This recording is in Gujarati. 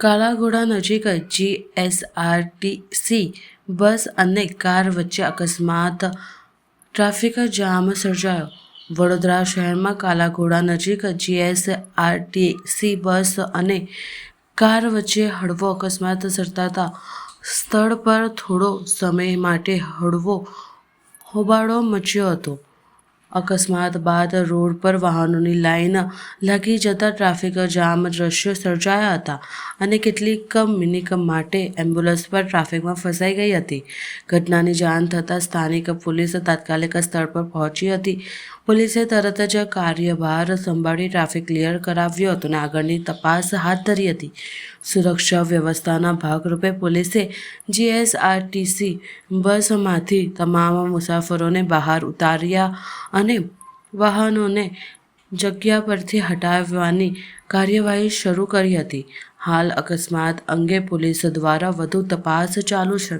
કાલાઘોડા નજીક જીએસઆરટીસી બસ અને કાર વચ્ચે અકસ્માત. ટ્રાફિક જામ સર્જાયો. વડોદરા શહેરમાં કાલાઘોડા નજીક જીએસઆરટીસી બસ અને કાર વચ્ચે હળવો અકસ્માત સર્જાતા સ્થળ પર થોડો સમય માટે હળવો હોબાળો મચ્યો હતો. અકસ્માત બાદ રોડ પર વાહનોની લાઈન લાગી જતા ટ્રાફિક જામ દ્રશ્યો સર્જાયા હતા અને કેટલીક મિનિક માટે એમ્બ્યુલન્સ પર ટ્રાફિકમાં ફસાઈ ગઈ હતી. ઘટનાની જાણ થતાં સ્થાનિક પોલીસ તાત્કાલિક સ્થળ પર પહોંચી હતી. પોલીસે તરત જ કાર્યભાર સંભાળી ટ્રાફિક ક્લિયર કરાવ્યો હતો અને આગળની તપાસ હાથ ધરી હતી. સુરક્ષા વ્યવસ્થાના ભાગરૂપે પોલીસે જીએસઆરટીસી બસમાંથી તમામ મુસાફરોને બહાર ઉતાર્યા અને વાહનોને જગ્યા પરથી હટાવવાની કાર્યવાહી શરૂ કરી હતી. હાલ અકસ્માત અંગે પોલીસ દ્વારા વધુ તપાસ ચાલુ છે.